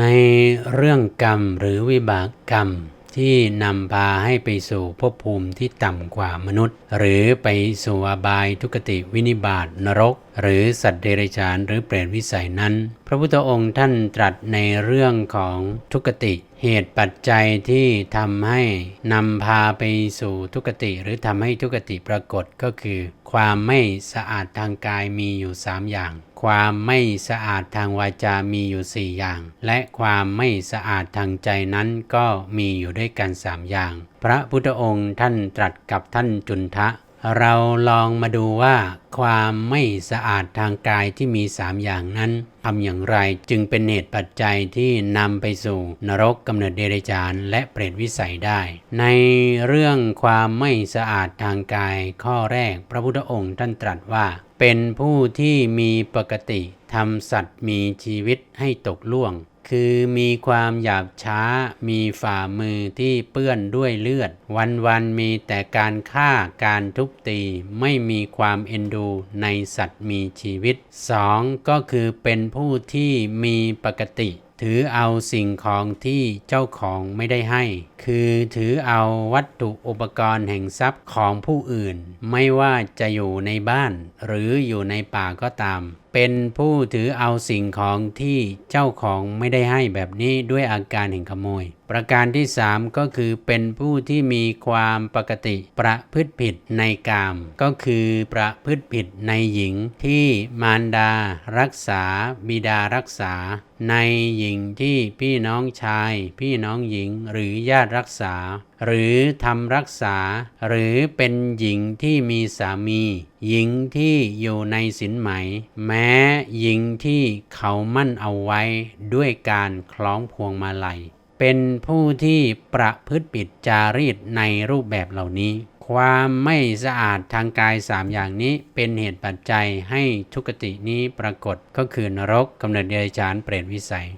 ในเรื่องกรรมหรือวิบากกรรมที่นำพาให้ไปสู่ภพภูมิที่ต่ำกว่ามนุษย์ หรือไปสู่อบายทุกติวินิบาตนรกหรือสัตว์เดรัจฉานหรือเปรตวิสัยนั้น พระพุทธองค์ท่านตรัสในเรื่องของทุกติ เหตุปัจจัยที่ทำให้นำพาไปสู่ทุกติ หรือทำให้ทุกติปรากฏก็คือ ความไม่สะอาดทางกายมีอยู่ 3 อย่าง ความไม่สะอาดทางวาจามีอยู่ 4 อย่าง และความไม่สะอาดทางใจนั้นก็มีอยู่ด้วยกัน 3 อย่าง พระพุทธองค์ท่านตรัสกับท่านจุนทะ เราลองมาดูว่าความไม่สะอาดทางกายที่มีสามอย่างนั้นทำอย่างไรจึงเป็นเหตุปัจจัยที่นำไปสู่นรกกำเนิดเดรัจฉานและเปรตวิสัยได้ ในเรื่องความไม่สะอาดทางกายข้อแรกพระพุทธองค์ท่านตรัสว่า เป็นผู้ที่มีปกติ ทำสัตว์มีชีวิตให้ตกล่วง คือมีความหยาบช้า มีฝ่ามือที่เปื้อนด้วยเลือด วันๆมีแต่การฆ่าการทุบตี ไม่มีความเอ็นดูในสัตว์มีชีวิต 2. ก็คือเป็นผู้ที่มีปกติ ถือเอาสิ่งของที่เจ้าของไม่ได้ให้ คือถือเอาวัตถุอุปกรณ์แห่งทรัพย์ของผู้อื่น ไม่ว่าจะอยู่ในบ้าน หรืออยู่ในป่าก็ตาม เป็นผู้ถือเอาสิ่งของที่เจ้าของไม่ได้ให้แบบนี้ด้วยอาการแห่งขโมย ประการที่ 3 ก็คือเป็นผู้ที่มีความปกติประพฤติผิดในกาม ก็คือประพฤติผิดในหญิงที่มารดา รักษา บิดารักษา ในหญิงที่พี่น้องชาย พี่น้องหญิงหรือญาติรักษา หรือทำรักษา หรือเป็นหญิงที่มีสามี หญิงที่อยู่ในสินไหม แม้หญิงที่เขามั่นเอาไว้ด้วยการคล้องพวงมาลัย เป็นผู้ที่ประพฤติผิดจารีตในรูปแบบเหล่านี้ ความไม่สะอาดทางกาย3อย่างนี้เป็นเหตุปัจจัยให้ทุกตินี้ปรากฏก็คือนรกกำเนิดเดรัจฉานเปรตวิสัย